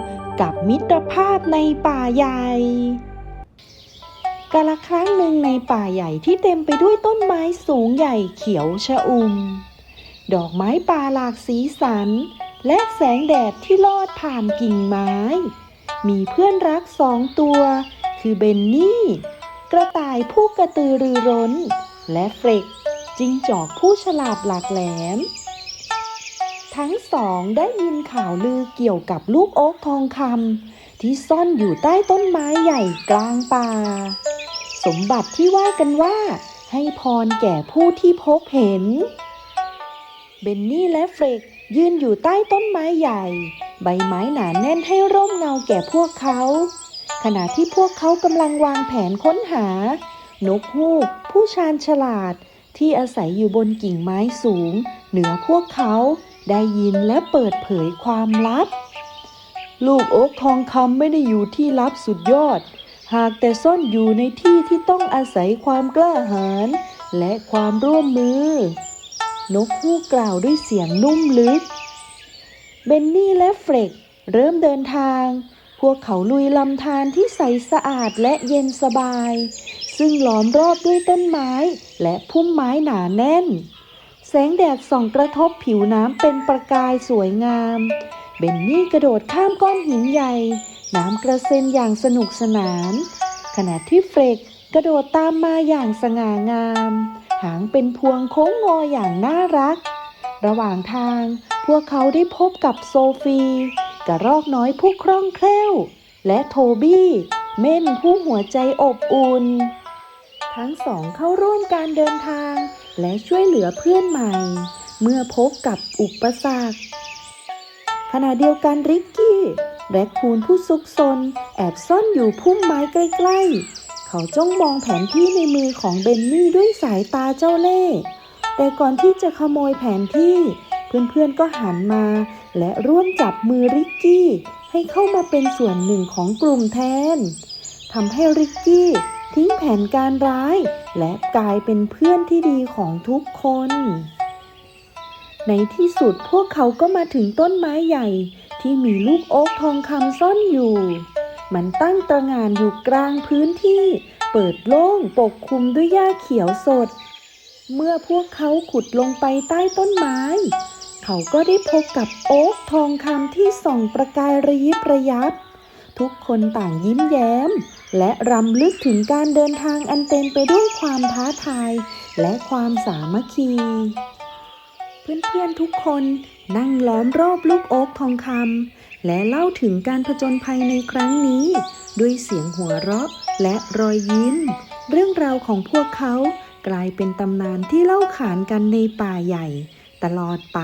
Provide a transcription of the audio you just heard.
ำกับมิตรภาพในป่าใหญ่ กาละครั้งหนึ่งในป่าใหญ่ที่เต็มไปด้วยต้นไม้สูงใหญ่เขียวชะอุ่ม ดอกไม้ป่าหลากสีสัน และแสงแดดที่ลอดผ่านกิ่งไม้ มีเพื่อนรักสองตัว คือเบนนี่ กระต่ายผู้กระตือรือร้น และเฟรกจิงจอกผู้ฉลาดหลากแหลม ทั้งสองได้ยินข่าวลือเกี่ยวกับลูกโอ๊กทองคำที่ซ่อนอยู่ใต้ต้นไม้ใหญ่กลางป่า สมบัติที่ว่ากันว่า ให้พรแก่ผู้ที่พบเห็น เบนนี่และเฟรกยืนอยู่ใต้ต้นไม้ใหญ่ ใบไม้หนาแน่นให้ร่มเงาแก่พวกเขา ขณะที่พวกเขากำลังวางแผนค้นหา นกฮูกผู้ชาญฉลาด ที่อาศัยอยู่บนกิ่งไม้สูง เหนือพวกเขาได้ยินและเปิดเผยความลับ ลูกโอ๊กทองคำไม่ได้อยู่ที่ลับสุดยอด หากแต่ซ่อนอยู่ในที่ที่ต้องอาศัยความกล้าหาญและความร่วมมือ นกฮูกกล่าวด้วยเสียงนุ่มลึก เบนนี่และเฟรกเริ่มเดินทาง พวกเขาลุยลำธารที่ใสสะอาดและเย็นสบาย ซึ่งล้อมรอบด้วยต้นไม้และพุ่มไม้หนาแน่น แสงแดดส่องกระทบผิวน้ำเป็นประกายสวยงาม เบนนี่กระโดดข้ามก้อนหินใหญ่ น้ำกระเซ็นอย่างสนุกสนาน ขณะที่เฟรกกระโดดตามมาอย่างสง่างาม หางเป็นพวงโค้งงออย่างน่ารัก ระหว่างทางพวกเขาได้พบกับโซฟี กระรอกน้อยผู้คล่องแคล่ว และโทบี้ เม่นผู้หัวใจอบอุ่น ทั้งสองเข้าร่วมการเดินทาง และช่วยเหลือเพื่อนใหม่ เมื่อพบกับอุปสรรคขณะเดียวกันริกกี้แรคคูนผู้ซุกซนแอบซ่อนอยู่พุ่มไม้ใกล้ๆ เขาจ้องมองแผนที่ในมือของเบนนี่ด้วยสายตาเจ้าเล่ห์แต่ก่อนที่จะขโมยแผนที่ เพื่อนๆก็หันมา และร่วมจับมือริกกี้ให้เข้ามาเป็นส่วนหนึ่งของกลุ่มแทนทำให้ริกกี้ทิ้งแผนการร้าย และกลายเป็นเพื่อนที่ดีของทุกคน ในที่สุดพวกเขาก็มาถึงต้นไม้ใหญ่ที่มีลูกโอ๊กทองคำซ่อนอยู่ มันตั้งตระงานอยู่กลางพื้นที่ เปิดโล่งปกคลุมด้วยหญ้าเขียวสด เมื่อพวกเขาขุดลงไปใต้ต้นไม้ เขาก็ได้พบกับโอ๊กทองคำที่ส่องประกายระยิบระยับ ทุกคนต่างยิ้มแย้ม และรำลึกถึงการเดินทางอันเต็มไปด้วยความท้าทาย และความสามัคคี เพื่อนๆทุกคนนั่งล้อมรอบลูกโอ๊กทองคำและเล่าถึงการผจญภัยในครั้งนี้ ด้วยเสียงหัวเราะและรอยยิ้ม เรื่องราวของพวกเขากลายเป็นตำนานที่เล่าขานกันในป่าใหญ่ ตลอดไป